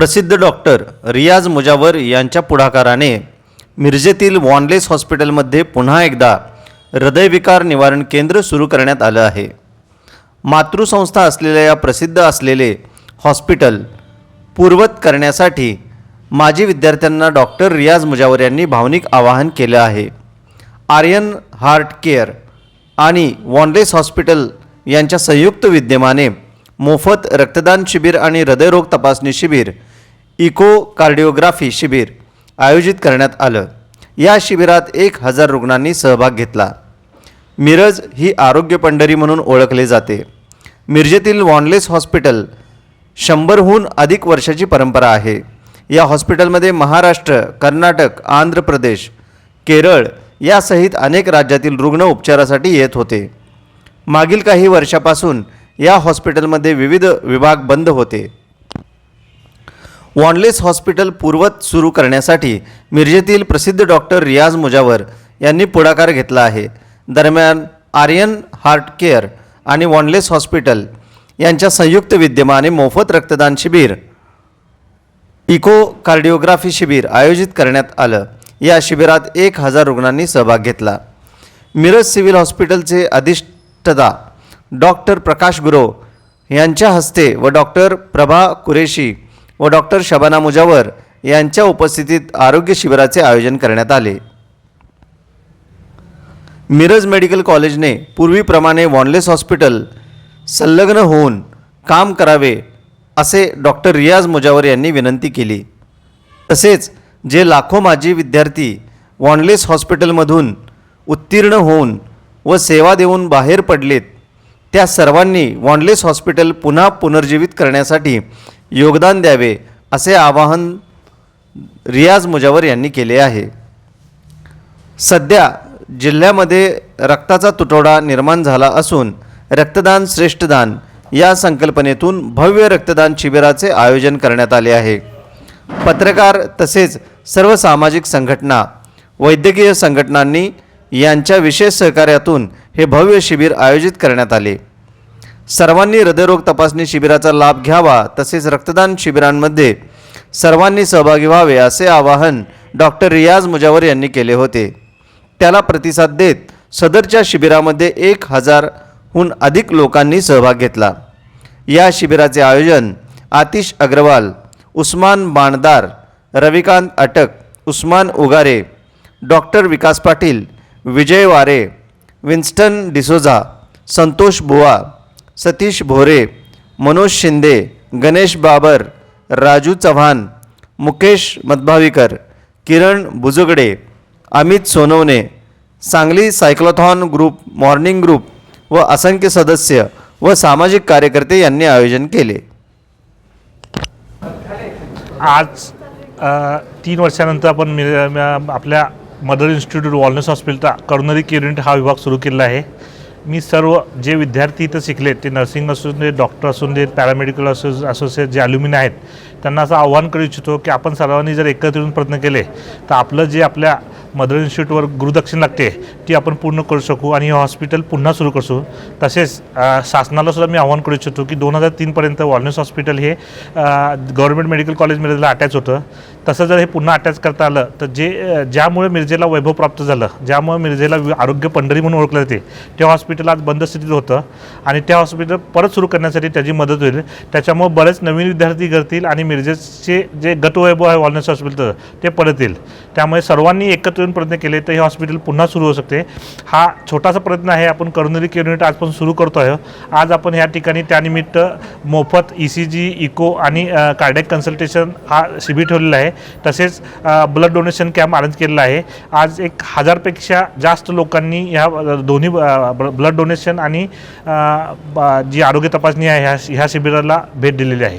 प्रसिद्ध डॉक्टर रियाज मुजावर यांच्या पुढाकाराने मिरजेतील वॉनलेस हॉस्पिटलमध्ये पुन्हा एकदा हृदयविकार निवारण केंद्र सुरू करण्यात आलं आहे. मातृसंस्था असलेल्या या प्रसिद्ध असलेले हॉस्पिटल पूर्वत करण्यासाठी माजी विद्यार्थ्यांना डॉक्टर रियाज मुजावर यांनी भावनिक आवाहन केलं आहे. आर्यन हार्ट केअर आणि वॉनलेस हॉस्पिटल यांच्या संयुक्त विद्यमाने मोफत रक्तदान शिबिर आणि हृदयरोग तपासणी शिबिर इको कार्डिओग्राफी शिबिर आयोजित करण्यात आलं. या शिबिरात एक हजार रुग्णांनी सहभाग घेतला. मिरज ही आरोग्य पंढरी म्हणून ओळखले जाते. मिरजेतील वॉनलेस हॉस्पिटल शंभरहून अधिक वर्षाची परंपरा आहे. या हॉस्पिटलमध्ये महाराष्ट्र कर्नाटक आंध्र प्रदेश केरळ यासहित अनेक राज्यातील रुग्ण उपचारासाठी येत होते. मागील काही वर्षापासून या हॉस्पिटलमध्ये विविध विभाग बंद होते. वॉनलेस हॉस्पिटल पूर्वत सुरू करण्यासाठी मिरजेतील प्रसिद्ध डॉक्टर रियाज मुजावर यांनी पुढाकार घेतला आहे. दरम्यान आर्यन हार्ट केअर आणि वॉनलेस हॉस्पिटल यांच्या संयुक्त विद्यमाने मोफत रक्तदान शिबिर इको कार्डिओग्राफी शिबिर आयोजित करण्यात आलं. या शिबिरात एक हजार रुग्णांनी सहभाग घेतला. मिरज सिव्हिल हॉस्पिटलचे अधिष्ठता डॉक्टर प्रकाश गुरव यांच्या हस्ते व डॉक्टर प्रभा कुरेशी व डॉक्टर शबाना मुजावर यांच्या उपस्थितीत आरोग्य शिबिराचे आयोजन करण्यात आले. मिरज मेडिकल कॉलेजने पूर्वीप्रमाणे वॉनलेस हॉस्पिटल संलग्न होऊन काम करावे असे डॉक्टर रियाज मुजावर यांनी विनंती केली. तसेच जे लाखो माजी विद्यार्थी वॉनलेस हॉस्पिटलमधून उत्तीर्ण होऊन व सेवा देऊन बाहेर पडलेत त्या सर्वांनी वॉनलेस हॉस्पिटल पुन्हा पुनर्जीवित करण्यासाठी योगदान द्यावे असे आवाहन रियाज मुजावर यांनी केले आहे. सध्या जिल्ह्यामध्ये रक्ताचा तुटवडा निर्माण झाला असून रक्तदान श्रेष्ठदान या संकल्पनेतून भव्य रक्तदान शिबिराचे आयोजन करण्यात आले आहे. पत्रकार तसेच सर्व सामाजिक संघटना वैद्यकीय संघटनांनी यांच्या विशेष सहकार्यातून हे भव्य शिबिर आयोजित करण्यात आले. सर्वांनी हृदयरोग तपासणी शिबिराचा लाभ घ्यावा तसेच रक्तदान शिबिरांमध्ये सर्वांनी सहभागी व्हावे असे आवाहन डॉक्टर रियाज मुजावर यांनी केले होते. त्याला प्रतिसाद देत सदरच्या शिबिरामध्ये एक हजारहून अधिक लोकांनी सहभाग घेतला. या शिबिराचे आयोजन Atish Agarwal Usman Bandar Ravikant Atak Usman Ugare doctor Vikas Patil Vijay Ware Winston D'Souza Santosh Buva Satish Bhore Manoj Shinde Ganesh Babar Raju Chavan Mukesh Madhbhavikar Kiran Bujugade Amit Sonawane Sangli cyclothon group morning group व असंख्य सदस्य व सामाजिक कार्यकर्ते यांनी आयोजन केले. आज तीन वर्षानंतर आपण आपल्या मदर इन्स्टिट्यूट वॉलनेस हॉस्पिटलचा करोनरी केअर युनिट हा विभाग सुरू केलेला आहे. मी सर्व जे विद्यार्थी इथं शिकले ते नर्सिंग असून दे डॉक्टर असून देत पॅरामेडिकल असो असोसिएट जे अल्युमिन आहेत त्यांना असं आव्हान करू इच्छितो की आपण सर्वांनी जर एकत्र येऊन प्रयत्न केले तर आपलं जे आपल्या मदर इन्स्टिट्यूटवर गुरुदक्षिण लागते ती आपण पूर्ण करू शकू आणि हे हॉस्पिटल पुन्हा सुरू करू तसेच शासनाला सुद्धा मी आव्हान करू इच्छितो की दोन हजार तीनपर्यंत वॉलनेस हॉस्पिटल हे गव्हर्नमेंट मेडिकल कॉलेज मिरजेला अटॅच होतं तसं जर हे पुन्हा अटॅच करता आलं तर जे ज्यामुळे मिरजेला वैभव प्राप्त झालं ज्यामुळे मिरजेला आरोग्य पंढरी म्हणून ओळखलं जाते ते हॉस्पिटल आज बंद स्थितीत होतं आणि त्या हॉस्पिटल परत सुरू करण्यासाठी त्याची मदत होईल. त्याच्यामुळे बरेच नवीन विद्यार्थी घडतील आणि मिरजेचे जे गतवैभव आहे वॉलनेस हॉस्पिटलचं ते परत येईल. त्यामुळे सर्वांनी एकत्र येऊन प्रयत्न केले तर हे हॉस्पिटल पुन्हा सुरू होऊ शकते. हा छोटासा प्रयत्न आहे आपण करोनरी केअर युनिट आजपासून सुरू करतो आहे आज आपण ह्या ठिकाणी त्यानिमित्त मोफत ई सी जी इको आणि कार्डॅक कन्सल्टेशन हा शिबिर ठेवलेला आहे. तसेच ब्लड डोनेशन कॅम्प अरेंज केलेला आहे. आज एक हजारपेक्षा जास्त लोकांनी ह्या दोन्ही ब्लड डोनेशन आणि जी आरोग्य तपासणी आहे ह्या ह्या शिबिराला भेट दिलेली आहे.